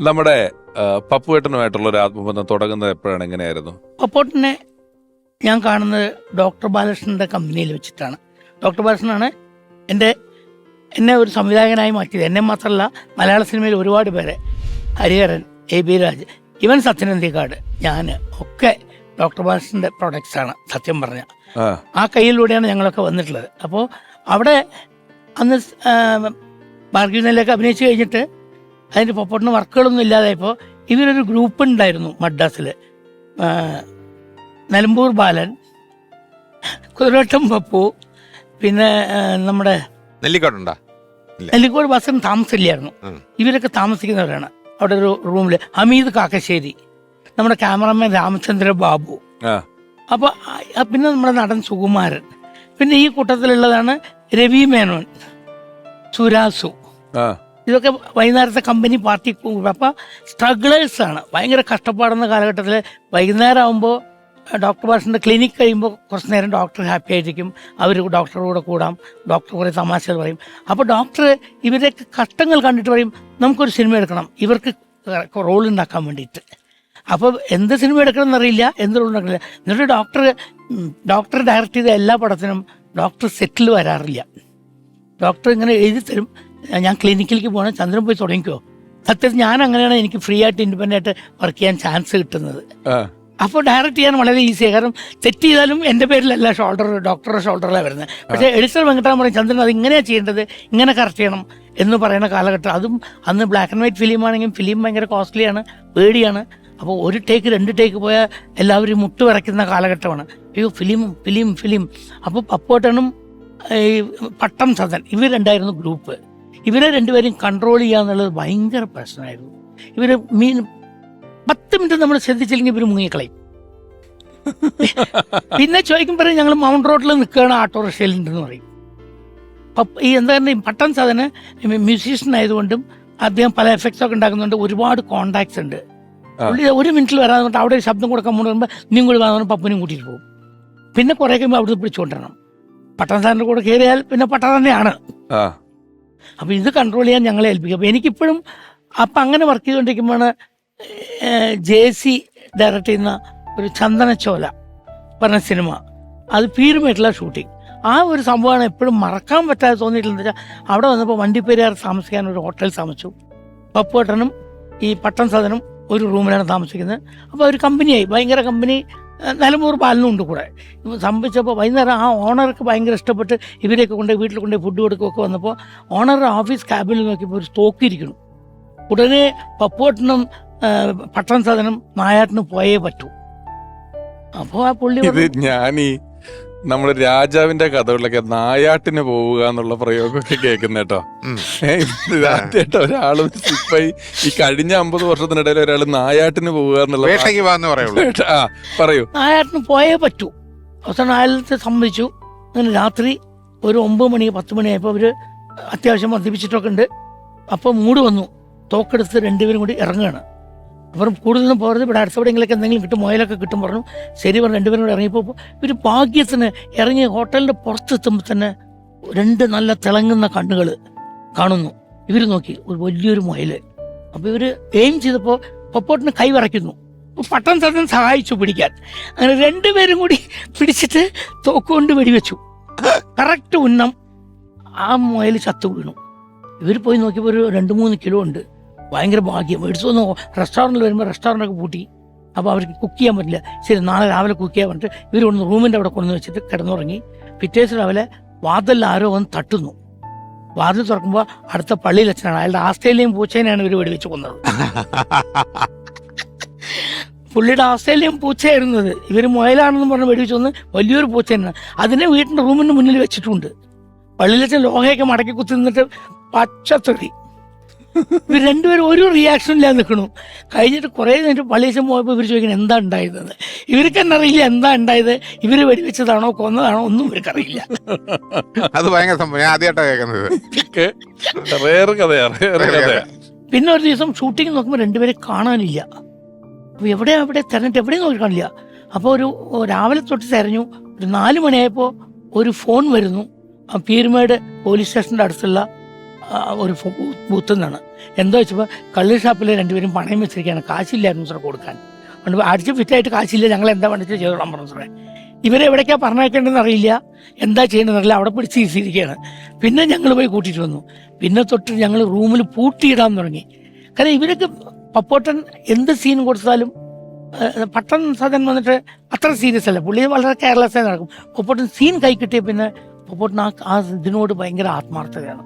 നമ്മുടെ പപ്പുവേട്ടനുമായിട്ടുള്ള ഒരു ആത്മബന്ധം തുടങ്ങുന്നത് എപ്പോഴാണ്? എങ്ങനെയായിരുന്നു? പപ്പുവേട്ടനെ ഞാൻ കാണുന്നത് ഡോക്ടർ ബാലകൃഷ്ണന്റെ കമ്പനിയിൽ വെച്ചിട്ടാണ്. ഡോക്ടർ ബാലകൃഷ്ണനാണ് എന്റെ എന്നെ ഒരു സംവിധായകനായി മാറ്റിയത്. എന്നെ മാത്രമല്ല മലയാള സിനിമയിൽ ഒരുപാട് പേരെ ഹരിഹരൻ എ ബി രാജ് ഇവൻ സത്യനന്ദിക്കാട് ഞാൻ ഒക്കെ ഡോക്ടർ ബാലകൃഷ്ണന്റെ പ്രൊഡക്ട്സ് ആണ് സത്യം പറഞ്ഞ. ആ. കയ്യിലൂടെയാണ് ഞങ്ങളൊക്കെ വന്നിട്ടുള്ളത്. അപ്പോൾ അവിടെ അന്ന് സ്- അഭിനയിച്ചു കഴിഞ്ഞിട്ട് അതിന്റെ പൊപ്പോട്ടിന് വർക്കുകളൊന്നും ഇല്ലാതായപ്പോൾ ഇവരൊരു ഗ്രൂപ്പ് ഉണ്ടായിരുന്നു മദ്രാസിൽ നിലമ്പൂർ ബാലൻ കുതിരവട്ടം പപ്പു പിന്നെ നമ്മുടെ നെല്ലിക്കോട്ട നെല്ലിക്കോട് ബസ്സിൽ താമസില്ലായിരുന്നു. ഇവരൊക്കെ താമസിക്കുന്നവരാണ്. അവിടെ ഒരു റൂമിൽ ഹമീദ് കാക്കശ്ശേരി നമ്മുടെ ക്യാമറമാൻ രാമചന്ദ്ര ബാബു. അപ്പോൾ പിന്നെ നമ്മുടെ നടൻ സുകുമാരൻ. പിന്നെ ഈ കൂട്ടത്തിലുള്ളതാണ് രവി മേനോൻ സുരാസു. ഇതൊക്കെ വൈകുന്നേരത്തെ കമ്പനി പാർട്ടി അപ്പോൾ ആണ്. ഭയങ്കര കഷ്ടപ്പാടുന്ന കാലഘട്ടത്തിൽ വൈകുന്നേരം ആകുമ്പോൾ ഡോക്ടർ ഭാഷന്റെ ക്ലിനിക് കഴിയുമ്പോൾ കുറച്ച് നേരം ഡോക്ടർ ഹാപ്പി ആയിരിക്കും. അവർ ഡോക്ടറുടെ കൂടെ കൂടാം. ഡോക്ടർ കുറേ തമാശകൾ പറയും. അപ്പോൾ ഡോക്ടർ ഇവരുടെ കഷ്ടങ്ങൾ കണ്ടിട്ട് പറയും നമുക്കൊരു സിനിമ എടുക്കണം. ഇവർക്ക് റോൾ ഉണ്ടാക്കാൻ വേണ്ടിയിട്ട്. അപ്പോൾ എന്ത് സിനിമ എടുക്കണം എന്നറിയില്ല. എന്ത് റോൾ ഉണ്ടാക്കില്ല എന്നിട്ട് ഡോക്ടർ ഡോക്ടർ ഡയറക്റ്റ് ചെയ്ത എല്ലാ പടത്തിനും ഡോക്ടർ സെറ്റിൽ വരാറില്ല. ഡോക്ടർ ഇങ്ങനെ എഴുതി തരും. ഞാൻ ക്ലിനിക്കിലേക്ക് പോകണം. ചന്ദ്രൻ പോയി തുടങ്ങിക്കോ. സത്യത്തിൽ ഞാൻ അങ്ങനെയാണ് എനിക്ക് ഫ്രീ ആയിട്ട് ഇൻഡിപെൻഡന്റ് ആയിട്ട് വർക്ക് ചെയ്യാൻ ചാൻസ് കിട്ടുന്നത്. അപ്പോൾ ഡയറക്റ്റ് ചെയ്യാൻ വളരെ ഈസിയാണ് കാരണം തെറ്റ് ചെയ്താലും എന്റെ പേരിലല്ല ഷോൾഡർ ഡോക്ടറുടെ ഷോൾഡറിലാണ് വരുന്നത്. പക്ഷേ എഡിസർ വെങ്കട്ടാൻ പറയും ചന്ദ്രൻ അത് ഇങ്ങനെയാണ് ചെയ്യേണ്ടത്? ഇങ്ങനെ കറക്റ്റ് ചെയ്യണം. എന്ന് പറയുന്ന കാലഘട്ടം. അതും അന്ന് ബ്ലാക്ക് ആൻഡ് വൈറ്റ് ഫിലിം ആണെങ്കിലും ഫിലിം ഭയങ്കര കോസ്റ്റ്ലിയാണ് പേടിയാണ്. അപ്പോൾ ഒരു ടേക്ക് രണ്ട് ടേക്ക് പോയാൽ എല്ലാവരും മുട്ട് വിറയ്ക്കുന്ന കാലഘട്ടമാണ്. അയ്യോ ഫിലിം ഫിലിം ഫിലിം അപ്പോൾ പപ്പോട്ടനും ഈ പട്ടം സദൻ ഇവർ രണ്ടായിരുന്നു ഗ്രൂപ്പ് ഇവരെ രണ്ടുപേരും കൺട്രോൾ ചെയ്യുക എന്നുള്ളത് ഭയങ്കര പ്രശ്നമായിരുന്നു. ഇവർ മീൻ പത്ത് മിനിറ്റ് നമ്മൾ ശ്രദ്ധിച്ചില്ലെങ്കിൽ ഇവർ മുങ്ങിക്കളയും. പിന്നെ ചോദിക്കും പറയും ഞങ്ങൾ മൗണ്ട് റോഡിൽ നിൽക്കുകയാണ് ഓട്ടോറിക്ഷയിൽ ഉണ്ടെന്ന് പറയും. അപ്പം ഈ എന്താ പറയുക പട്ടം സാധന മ്യൂസീഷ്യൻ ആയതുകൊണ്ടും അദ്ദേഹം പല എഫക്ട്സ് ഒക്കെ ഉണ്ടാക്കുന്നുണ്ട്. ഒരുപാട് കോണ്ടാക്ട്സ് ഉണ്ട്. പുള്ളി ഒരു മിനിറ്റിൽ വരാതെ പറഞ്ഞിട്ട് അവിടെ ഒരു ശബ്ദം കൊടുക്കാൻ പോകുമ്പോൾ നീ കൂടി വന്നു പപ്പനും കൂട്ടിയിട്ട് പോകും. പിന്നെ കുറേ കഴിയുമ്പോൾ അവിടുന്ന് പിടിച്ചുകൊണ്ടിരണം പട്ടം സാറിന്റെ കൂടെ കയറിയാൽ പിന്നെ പട്ടം തന്നെയാണ്. അപ്പോൾ ഇത് കൺട്രോൾ ചെയ്യാൻ ഞങ്ങളെ ഏൽപ്പിക്കും. അപ്പോൾ എനിക്കിപ്പോഴും അപ്പം അങ്ങനെ വർക്ക് ചെയ്തുകൊണ്ടിരിക്കുമ്പോഴാണ് ജെ സി ഡയറക്റ്റ് ചെയ്യുന്ന ഒരു ചന്ദനച്ചോല പറഞ്ഞ സിനിമ അത് പീരുമായിട്ടുള്ള ഷൂട്ടിങ് ആ ഒരു സംഭവമാണ് എപ്പോഴും മറക്കാൻ പറ്റാതെ തോന്നിയിട്ടുള്ളത് വെച്ചാൽ അവിടെ വന്നപ്പോൾ വണ്ടിപ്പെരിയാർ താമസിക്കാൻ ഒരു ഹോട്ടൽ താമസിച്ചു. പപ്പുവേട്ടനും ഈ പട്ടം സദനും ഒരു റൂമിലാണ് താമസിക്കുന്നത്. അപ്പോൾ ഒരു കമ്പനിയായി ഭയങ്കര കമ്പനി നിലമ്പൂർ പാലിനും ഉണ്ട് കൂടെ സംഭവിച്ചപ്പോൾ വൈകുന്നേരം ആ ഓണർക്ക് ഭയങ്കര ഇഷ്ടപ്പെട്ട് ഇവരെയൊക്കെ കൊണ്ട് വീട്ടിൽ കൊണ്ട് ഫുഡ് കൊടുക്കുകയൊക്കെ വന്നപ്പോൾ ഓണറുടെ ഓഫീസ് ക്യാബിനിൽ നോക്കിയപ്പോൾ ഒരു സ്റ്റോക്ക് ഇരിക്കണം ഉടനെ പപ്പോട്ടിനും പട്ടം സാധനം നായാട്ടിനും പോയേ പറ്റൂ. അപ്പോൾ ആ പുള്ളി ഞാനീ ഞാനീ നമ്മുടെ രാജാവിന്റെ കഥകളിലൊക്കെ നായാട്ടിന് പോവുക എന്നുള്ള പ്രയോഗമൊക്കെ കേൾക്കുന്ന കേട്ടോ. ഉം. ഒരാൾ ഒരാൾ സിപ്പായി ഈ കഴിഞ്ഞ അമ്പത് വർഷത്തിനിടയിൽ ഒരാൾ നായാട്ടിന് പോവുക എന്നുള്ള ആ പറയൂ. നായാട്ടിന് പോയേ പറ്റൂ. അവസാനം അയാളത്തെ സംബന്ധിച്ചു. അങ്ങനെ രാത്രി ഒരു ഒമ്പത് മണി പത്ത് മണിയായപ്പോൾ അവർ അത്യാവശ്യം മദ്യപിച്ചിട്ടൊക്കെ ഉണ്ട്. അപ്പോൾ മൂട് വന്നു. തോക്കെടുത്ത് രണ്ടുപേരും കൂടി ഇറങ്ങുകയാണ് അപ്പം കൂടുതലൊന്നും പോകരുത്. ഇവിടെ അടുത്തെവിടെയെങ്കിലൊക്കെ എന്തെങ്കിലും കിട്ടും മുയലൊക്കെ കിട്ടും പറഞ്ഞു. ശരി പറഞ്ഞു രണ്ടുപേരും കൂടെ ഇറങ്ങിയപ്പോൾ ഇവർ ഭാഗ്യത്തിന് ഇറങ്ങി ഹോട്ടലിന്റെ പുറത്തെത്തുമ്പോൾ തന്നെ രണ്ട് നല്ല തിളങ്ങുന്ന കണ്ണുകൾ കാണുന്നു. ഇവർ നോക്കി ഒരു വലിയൊരു മുയൽ അപ്പോൾ ഇവർ എയിം ചെയ്തപ്പോൾ പൊപ്പോട്ടിന് കൈ വിറയ്ക്കുന്നു അപ്പോൾ പട്ടം തന്നെ സഹായിച്ചു പിടിക്കാൻ. അങ്ങനെ രണ്ടുപേരും കൂടി പിടിച്ചിട്ട് തോക്കുകൊണ്ട് വെടിവെച്ചു. കറക്റ്റ് ഉന്നം ആ മുയൽ ചത്തു വീണു. ഇവർ പോയി നോക്കിയപ്പോൾ ഒരു രണ്ട് മൂന്ന് കിലോ ഉണ്ട്. ഭയങ്കര ഭാഗ്യം. മേടിച്ചു വന്ന്. റെസ്റ്റോറന്റിൽ വരുമ്പോൾ റെസ്റ്റോറന്റൊക്കെ പൂട്ടി. അപ്പോൾ അവർക്ക് കുക്ക് ചെയ്യാൻ പറ്റില്ല. ശരി നാളെ രാവിലെ കുക്ക് ചെയ്യാൻ പറഞ്ഞിട്ട് ഇവർ കൊണ്ട് റൂമിന്റെ അവിടെ കൊണ്ടു വെച്ചിട്ട് കിടന്നുറങ്ങി. പിറ്റേ രാവിലെ വാതിലിൽ ആരോ വന്ന് തട്ടുന്നു. വാതിൽ തുറക്കുമ്പോൾ അടുത്ത പള്ളിയിൽ അച്ഛനാണ്. അയാളുടെ ആസ്ട്രേലിയൻ പൂച്ചേനെയാണ് ഇവർ വെടിവെച്ച് കൊന്നത്. പുള്ളിയുടെ ആസ്ട്രേലിയൻ പൂച്ചയായിരുന്നത് ഇവർ മുയലാണെന്ന് പറഞ്ഞ് വെടിവെച്ച് വന്ന് വലിയൊരു പൂച്ചേനാണ്. അതിനെ വീട്ടിന്റെ റൂമിന്റെ മുന്നിൽ വെച്ചിട്ടുണ്ട്. പള്ളിയിലച്ഛൻ ലോഹയൊക്കെ മടക്കി കുത്തി നിന്നിട്ട് പച്ചത്തൊടി ഇവർ രണ്ടുപേരും ഒരു റിയാക്ഷൻ ഇല്ലാതെ നിൽക്കണു. കഴിഞ്ഞിട്ട് കുറേ നേരം പള്ളിയച്ഛൻ പോയപ്പോൾ ഇവർ ചോദിക്കുന്നത് എന്താ ഉണ്ടായിരുന്നത്? ഇവർക്ക് തന്നെ അറിയില്ല എന്താ ഉണ്ടായത്? ഇവർ വെടിവെച്ചതാണോ കൊന്നതാണോ? ഒന്നും ഇവർക്കറിയില്ല അത് ഭയങ്കര സംഭവം. ഞാൻ ആദ്യമായിട്ടാണ് കേൾക്കുന്നത് വേറെ കഥയാണ് പിന്നെ ഒരു ദിവസം ഷൂട്ടിംഗ് നോക്കുമ്പോൾ രണ്ടുപേരെ കാണാനില്ല. അപ്പോൾ എവിടെ എവിടെ തിരഞ്ഞിട്ട് എവിടെയും നോക്കി കാണില്ല. അപ്പോൾ ഒരു രാവിലെ തൊട്ട് തിരഞ്ഞു. ഒരു നാല് മണിയായപ്പോൾ ഒരു ഫോൺ വരുന്നു. ആ പീരുമേട് പോലീസ് സ്റ്റേഷന്റെ അടുത്തുള്ള ഒരു ബൂത്തിൽ നിന്നാണ് എന്താ വെച്ചപ്പോൾ കള്ളി ഷാപ്പിൽ രണ്ടുപേരും പണയം വെച്ചിരിക്കുകയാണ്. കാശില്ലായിരുന്നു സാർ കൊടുക്കാൻ. അതുകൊണ്ട് അടിച്ച് ഫിറ്റായിട്ട് കാശില്ല ഞങ്ങൾ എന്താ വേണ്ടത് ചെയ്തോളാം പറഞ്ഞു സാറേ. ഇവരെ എവിടേക്കാണ് പറഞ്ഞേക്കേണ്ടതെന്ന് അറിയില്ല. എന്താ ചെയ്യണമെന്ന് അറിയില്ല. അവിടെ പിടിച്ച് ഇരിക്കുകയാണ് പിന്നെ ഞങ്ങൾ പോയി കൂട്ടിയിട്ട് വന്നു. പിന്നെ തൊട്ട് ഞങ്ങൾ റൂമിൽ പൂട്ടിയിടാൻ തുടങ്ങി. കാരണം ഇവരൊക്കെ പപ്പോട്ടൻ എന്ത് സീൻ കൊടുത്താലും പട്ടൻ സദൻ വന്നിട്ട് അത്ര സീരിയസ് അല്ല. പുള്ളി വളരെ കെയർലെസ് ആയി നടക്കും. പപ്പോട്ടൻ സീൻ കൈ കിട്ടിയ പിന്നെ പപ്പോട്ടൻ ആ ഇതിനോട് ഭയങ്കര ആത്മാർത്ഥതയാണ്.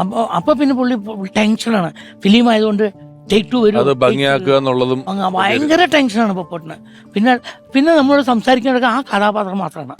അപ്പൊ അപ്പൊ പിന്നെ പുള്ളി ടെൻഷനാണ്. ഫിലിം ആയതുകൊണ്ട് ടേക്ക് ടു വരും. അത് ഭംഗിയാക്കുക എന്നുള്ളതും ഭയങ്കര ടെൻഷനാണ് പൊപ്പോട്ടിന്. പിന്നെ പിന്നെ നമ്മളോട് സംസാരിക്കാനൊക്കെ ആ കഥാപാത്രം മാത്രമാണ്.